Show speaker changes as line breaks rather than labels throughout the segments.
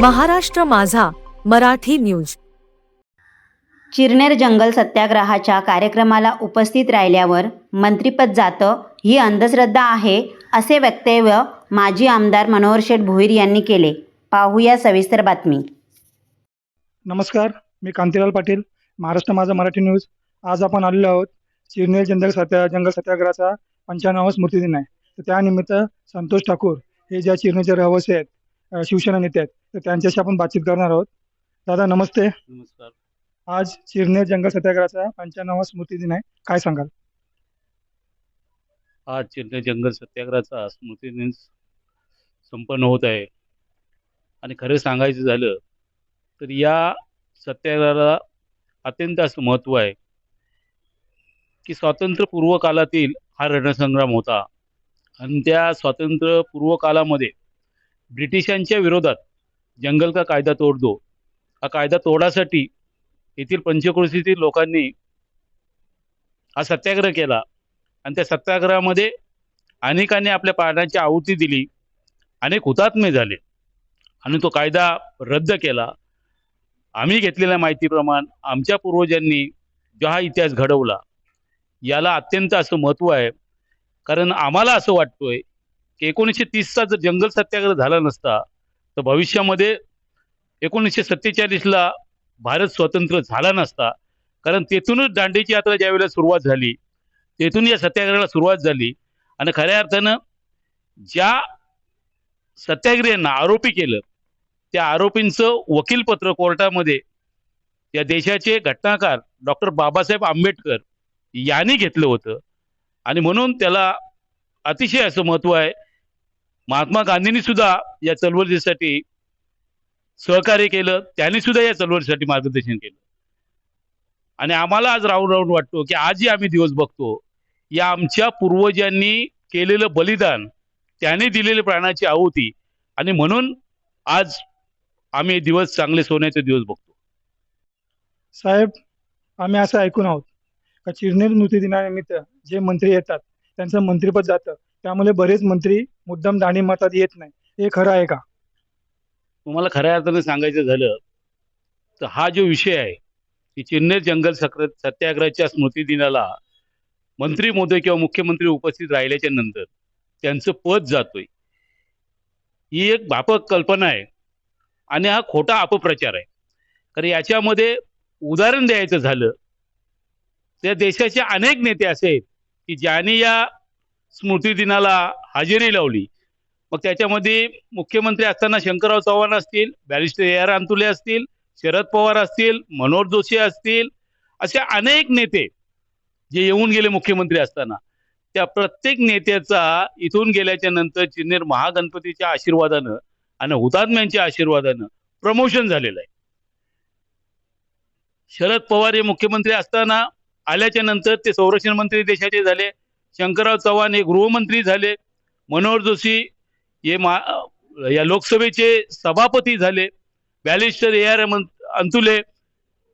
महाराष्ट्र माझा मराठी न्यूज.
चिरनेर जंगल सत्याग्रहाच्या कार्यक्रमाला उपस्थित राहिल्यावर मंत्रिपद जातं ही अंधश्रद्धा आहे असे वक्तव्य माजी आमदार मनोहर शेठ भोईर यांनी केले. पाहूया सविस्तर बातमी.
नमस्कार मी कांतीलाल पाटील महाराष्ट्र माझा मराठी न्यूज. आज आपण आलेलो आहोत चिरनेर जंगल सत्या जंगल सत्याग्रहाचा पंच्याण्णवा स्मृती दिन आहे. तर त्यानिमित्त संतोष ठाकूर हे ज्या चिरनेरचे रहिवासी आहेत शिवसेना नेते आहेत तर त्यांच्याशी आपण बातचीत करणार आहोत. दादा नमस्ते.
नमस्कार.
आज चिरनेर जंगल सत्याग्रहाचा पंच्याण्णवा स्मृती दिन आहे. काय सांगाल?
आज चिरने जंगल सत्याग्रहाचा स्मृती दिन संपन्न होत आहे. आणि खरं सांगायचं झालं तर या सत्याग्रहाला अत्यंत असं महत्त्व आहे की स्वातंत्र्यपूर्व कालातील हा रणसंग्राम होता. आणि त्या स्वातंत्र्यपूर्व कालामध्ये ब्रिटिशांच्या विरोधात जंगल का कायदा तोड दो. हा कायदा तोडासाठी येथील पंचक्रोशीतील लोकांनी हा सत्याग्रह केला. आणि त्या सत्याग्रहामध्ये अनेकांनी आपल्या प्राणाची आहुती दिली. अनेक हुतात्मे झाले. आणि तो कायदा रद्द केला. आम्ही घेतलेल्या माहितीप्रमाणे आमच्या पूर्वजांनी जो हा इतिहास घडवला याला अत्यंत असं महत्त्व आहे. कारण आम्हाला असं वाटतोय की एकोणीसशे तीसचा जर जंगल सत्याग्रह झाला नसता तर भविष्यामध्ये एकोणीसशे सत्तेचाळीसला भारत स्वतंत्र झाला नसता कारण तेथूनच दांडीची यात्रा ज्यावेळेला सुरुवात झाली तेथून या सत्याग्रहाला सुरुवात झाली. आणि खऱ्या अर्थानं ज्या सत्याग्रहींना आरोपी केलं त्या आरोपींचं वकीलपत्र कोर्टामध्ये या देशाचे घटनाकार डॉक्टर बाबासाहेब आंबेडकर यांनी घेतलं होतं. आणि म्हणून त्याला अतिशय असं महत्त्व आहे महात्मा गांधींनी सुद्धा या चळवळीसाठी सहकार्य केलं. त्यांनी सुद्धा या चळवळीसाठी मार्गदर्शन केलं. आणि आम्हाला आज राहून राहून वाटतो की आजही आम्ही दिवस बघतो. या आमच्या पूर्वजांनी केलेलं बलिदान त्याने दिलेले प्राणाची आहुती आणि म्हणून आज आम्ही दिवस चांगले सोन्याचे दिवस बघतो.
साहेब आम्ही असं ऐकून आहोत का? चिरनेर स्मृती दिनानिमित्त जे मंत्री येतात त्यांचं मंत्रिपद जातं. त्यामुळे बरेच मंत्री मुद्दाम दाणी मतात येत नाही. हे खरं आहे का?
तुम्हाला खऱ्या अर्थाने सांगायचं झालं तर हा जो विषय आहे की चेन्नई जंगल सक्र सत्याग्रहाच्या स्मृती दिनाला मंत्री मोदी किंवा मुख्यमंत्री उपस्थित राहिल्याच्या नंतर त्यांचं पद जातोय. ही एक व्यापक कल्पना आहे आणि हा खोटा अपप्रचार आहे. कारण याच्यामध्ये उदाहरण द्यायचं झालं त्या देशाचे अनेक नेते असे आहेत की ज्यांनी या स्मृती दिनाला हजेरी लावली. मग त्याच्यामध्ये मुख्यमंत्री असताना शंकरराव चव्हाण असतील बॅरिस्टर ए आर अंतुले असतील शरद पवार असतील मनोहर जोशी असतील असे अनेक नेते जे येऊन गेले मुख्यमंत्री असताना. त्या प्रत्येक नेत्याचा इथून गेल्याच्यानंतर चिन्नेर महागणपतीच्या आशीर्वादानं आणि हुतात्म्यांच्या आशीर्वादानं प्रमोशन झालेलं आहे. शरद पवार हे मुख्यमंत्री असताना आल्याच्यानंतर ते संरक्षण मंत्री देशाचे झाले. शंकरराव चव्हाण हे गृहमंत्री झाले. मनोहर जोशी हे मा या लोकसभेचे सभापती झाले. बॅलिस्टर ए आर अंतुले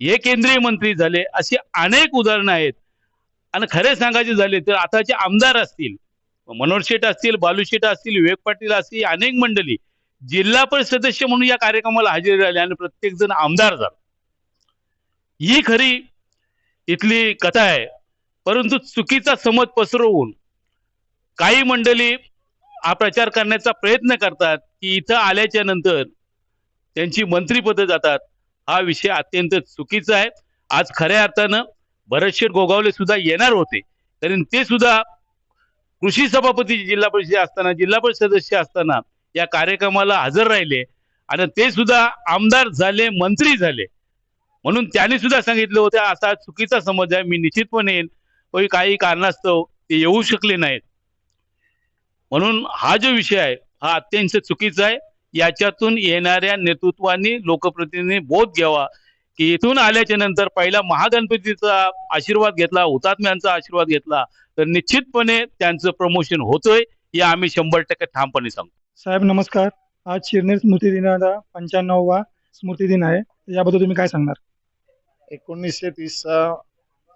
हे केंद्रीय मंत्री झाले. अशी अनेक उदाहरणं आहेत. आणि खरे सांगायचे झाले तर आताचे आमदार असतील मनोहर शेठ असतील बालू शेठ असतील विवेक पाटील असतील अनेक मंडळी जिल्हा परिषद सदस्य म्हणून या कार्यक्रमाला हजेरी राहिले आणि प्रत्येक जण आमदार झाला. ही खरी इथली कथा आहे. परंतु चुकीचा समज पसरवून काही मंडळी हा प्रचार करण्याचा प्रयत्न करतात की इथं आल्याच्यानंतर त्यांची मंत्रीपदं जातात. हा विषय अत्यंत चुकीचा आहे. आज खऱ्या अर्थानं भरतशेठ गोगावले सुद्धा येणार होते. कारण ते सुद्धा कृषी सभापती जिल्हा परिषद असताना जिल्हा परिषद सदस्य असताना या कार्यक्रमाला हजर राहिले. आणि ते सुद्धा आमदार झाले मंत्री झाले. म्हणून त्यांनी सुद्धा सांगितलं होतं असा चुकीचा समज आहे मी निश्चितपणे येईन. काही कारणास्तव ते येऊ शकले नाहीत. म्हणून हा जो विषय आहे हा अत्यंत चुकीचा आहे. याच्यातून येणाऱ्या नेतृत्वानी लोकप्रतिनिधी बोध घ्यावा की इथून आल्याच्यानंतर पहिला महागणपतीचा आशीर्वाद घेतला हुतात्म्यांचा आशीर्वाद घेतला तर निश्चितपणे त्यांचं प्रमोशन होतोय हे आम्ही शंभर टक्के ठामपणे सांगतो
साहेब नमस्कार. आज चिरनेर स्मृती दिनाचा पंच्याण्णववा स्मृती दिन आहे. याबद्दल तुम्ही काय सांगणार?
एकोणीसशे तीसचा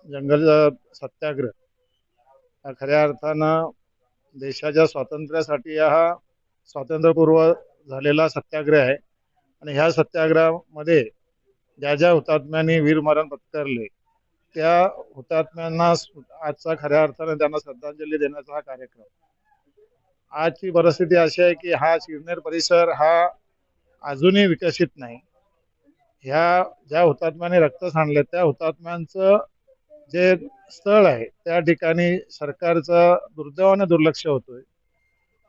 जंगल सत्याग्रह. हा खऱ्या अर्थानं देशाच्या स्वातंत्र्यासाठी हा स्वातंत्र्यपूर्व झालेला सत्याग्रह आहे. आणि ह्या सत्याग्रहामध्ये ज्या ज्या हुतात्म्यांनी वीरमरण पत्करले त्या हुतात्म्यांना आजचा खऱ्या अर्थाने त्यांना श्रद्धांजली देण्याचा हा कार्यक्रम. आजची परिस्थिती अशी आहे की हा शिवनेर परिसर हा अजूनही विकसित नाही. ह्या ज्या हुतात्म्याने रक्त सांडले त्या हुतात्म्यांचं जे स्थळ आहे त्या ठिकाणी सरकारचा दुर्दैवाने दुर्लक्ष होतोय.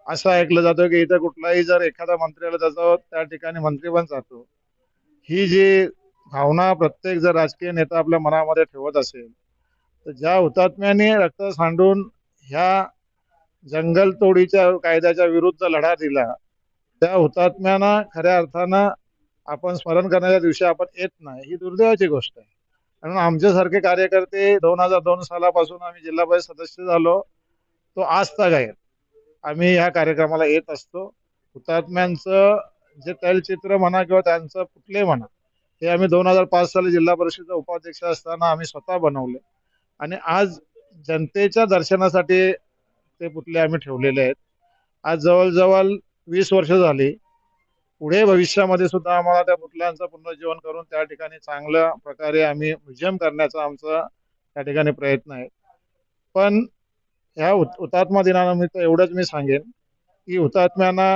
असं ऐकलं जातं की इथं कुठलाही जर एखादा मंत्री आला त्याचा त्या ठिकाणी मंत्री पण जातो. ही जी भावना प्रत्येक जर राजकीय नेता आपल्या मनामध्ये ठेवत असेल तर ज्या हुतात्म्याने रक्त सांडून ह्या जंगलतोडीच्या कायद्याच्या विरुद्ध लढा दिला त्या हुतात्म्यांना खऱ्या अर्थानं आपण स्मरण करण्याच्या दिवशी आपण येत नाही. ही दुर्दैवाची गोष्ट आहे. म्हणून आमच्यासारखे कार्यकर्ते दोन हजार दोन सालापासून आम्ही जिल्हा परिषद सदस्य झालो. तो आज तक आहे. आम्ही ह्या कार्यक्रमाला येत असतो. हुतात्म्यांचं जे तैलचित्र म्हणा किंवा त्यांचं कुठले म्हणा हे आम्ही दोन हजार पाच साली जिल्हा परिषदेचा उपाध्यक्ष असताना आम्ही स्वतः बनवले. आणि आज जनतेच्या दर्शनासाठी ते पुतले आम्ही ठेवलेले आहेत. आज जवळजवळ वीस वर्ष झाली पुढे भविष्यामध्ये सुद्धा आम्हाला त्या पुतळ्यांचं पुनर्जीवन करून त्या ठिकाणी चांगल्या प्रकारे आम्ही म्युझियम करण्याचा आमचा त्या ठिकाणी प्रयत्न आहे. पण ह्या हुत हुतात्मा दिनानिमित्त एवढंच मी सांगेन की हुतात्म्यांना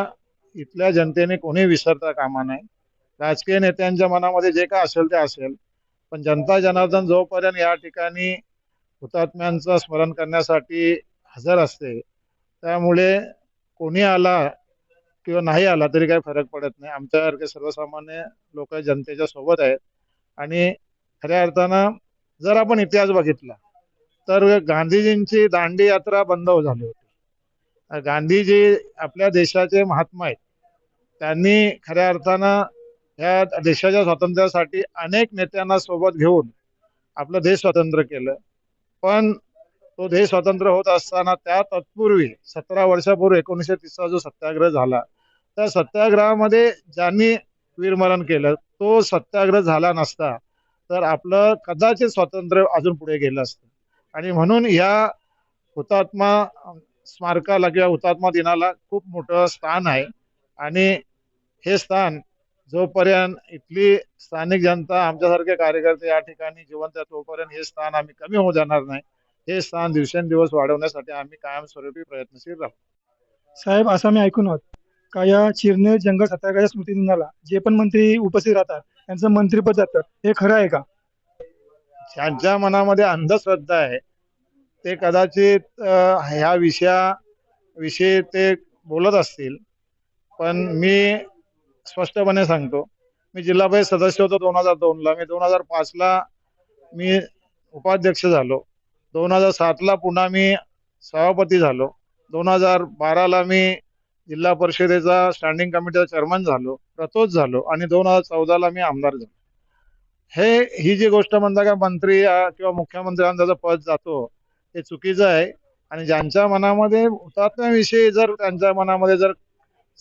इथल्या जनतेने कोणी विसरता कामा नये. राजकीय नेत्यांच्या मनामध्ये जे काय असेल ते असेल. पण जनता जनार्दन जोपर्यंत या ठिकाणी हुतात्म्यांचं स्मरण करण्यासाठी हजर असते त्यामुळे कोणी आला किंवा नाही आला तरी काही फरक पडत नाही. आमच्यासारखे सर्वसामान्य लोक जनतेच्या सोबत आहेत. आणि खऱ्या अर्थानं जर आपण इतिहास बघितला तर गांधीजींची दांडी यात्रा बंद झाली होती. गांधीजी आपल्या देशाचे महात्मा आहेत. त्यांनी खऱ्या अर्थानं ह्या देशाच्या स्वातंत्र्यासाठी अनेक नेत्यांना सोबत घेऊन आपलं देश स्वतंत्र केलं. पण तो देश स्वतंत्र होत असताना त्या तत्पूर्वी सतरा वर्षापूर्वी एकोणीसशे तीसचा जो सत्याग्रह झाला त्या सत्याग्रहामध्ये ज्यांनी वीरमरण केलं तो सत्याग्रह झाला नसता तर आपलं कदाचित स्वातंत्र्य अजून पुढे गेलं असतं. आणि म्हणून ह्या हुतात्मा स्मारकाला किंवा हुतात्मा दिनाला खूप मोठं स्थान आहे. आणि हे स्थान जोपर्यंत इथली स्थानिक जनता आमच्यासारखे कार्यकर्ते या ठिकाणी जिवंत आहे तोपर्यंत हे स्थान आम्ही कमी होऊ जाणार नाही. हे स्थान दिवसेंदिवस वाढवण्यासाठी आम्ही कायमस्वरूपी प्रयत्नशील राहू.
साहेब असं मी ऐकून आहोत का या जंगल सत्याग्रह स्मृती दिनाला जे पण मंत्री उपस्थित राहतात त्यांचं मंत्रीपद जातं. हे खरं आहे का?
ज्यांच्या मनामध्ये अंधश्रद्धा आहे ते कदाचित ह्या ह्या विषयाविषयी ते बोलत असतील. पण मी स्पष्टपणे सांगतो मी जिल्हा परिषद सदस्य होतो दोन हजार दोनला मी दोन हजार पाचला मी उपाध्यक्ष झालो. दोन हजार सातला पुन्हा मी सभापती झालो. दोन हजार बाराला मी जिल्हा परिषदेचा स्टँडिंग कमिटीचा चेअरमन झालो प्रतोच झालो आणि दोन हजार चौदाला मी आमदार झालो. हे ही जी गोष्ट म्हणता का मंत्री किंवा मुख्यमंत्र्यांचा पद जातो हे चुकीचं आहे. आणि ज्यांच्या मनामध्ये हुतात्म्याविषयी जर त्यांच्या मनामध्ये जर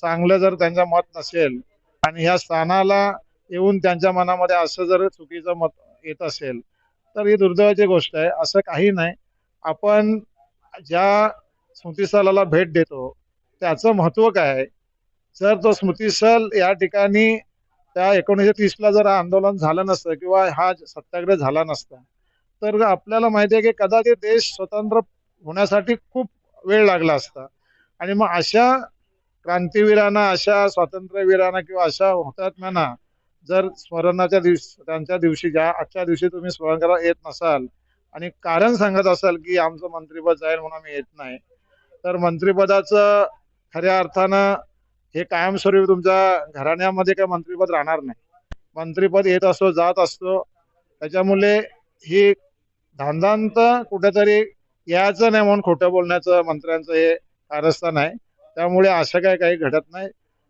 चांगलं जर त्यांचं मत नसेल आणि ह्या स्थानाला येऊन त्यांच्या मनामध्ये असं जर चुकीचं मत येत असेल तर ही दुर्दैवाची गोष्ट आहे. असं काही नाही. आपण ज्या स्मृतीस्थळाला भेट देतो त्याचं महत्त्व काय आहे? जर तो स्मृतीसल या ठिकाणी त्या एकोणीसशे तीसला जर आंदोलन झालं नसतं किंवा हा सत्याग्रह झाला नसता तर आपल्याला माहिती आहे की कदाचित देश स्वतंत्र होण्यासाठी खूप वेळ लागला असता. आणि मग अशा क्रांतीवीरांना अशा स्वातंत्र्यवीरांना किंवा अशा हुतात्म्यांना जर स्मरणाच्या दिवस त्यांच्या दिवशी ज्या आजच्या दिवशी तुम्ही स्मरण करायला येत नसाल आणि कारण सांगत असाल की आमचं मंत्रीपद जाईल म्हणून आम्ही येत नाही तर मंत्रिपदाचं खऱ्या अर्थानं हे कायमस्वरूपी तुमच्या घराण्यामध्ये काय मंत्रीपद राहणार नाही. मंत्रीपद येत असतो जात असतो त्याच्यामुळे ही धांदांत कुठेतरी यायचं नाही म्हणून खोटं बोलण्याचं मंत्र्यांचं हे कारस्थान आहे. त्यामुळे असं काय काही घडत नाही.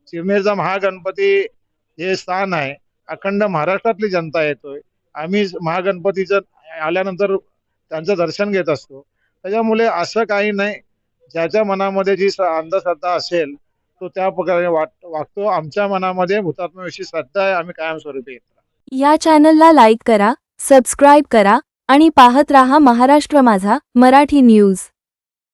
चिरनेरचा महागणपती हे स्थान आहे. अखंड महाराष्ट्रातली जनता येतोय. आम्ही महागणपतीचं आल्यानंतर त्यांचं दर्शन घेत असतो. त्याच्यामुळे असं काही नाही. ज्याच्या मनामध्ये जी अंधश्रद्धा असेल तो त्या प्रकारे वागतो. आमच्या मनामध्ये भूतात्म्याविषयी श्रद्धा आहे. आम्ही कायमस्वरूपी येतो
या चॅनलला लाईक करा सबस्क्राईब करा आणि पाहत रहा महाराष्ट्र माझा मराठी न्यूज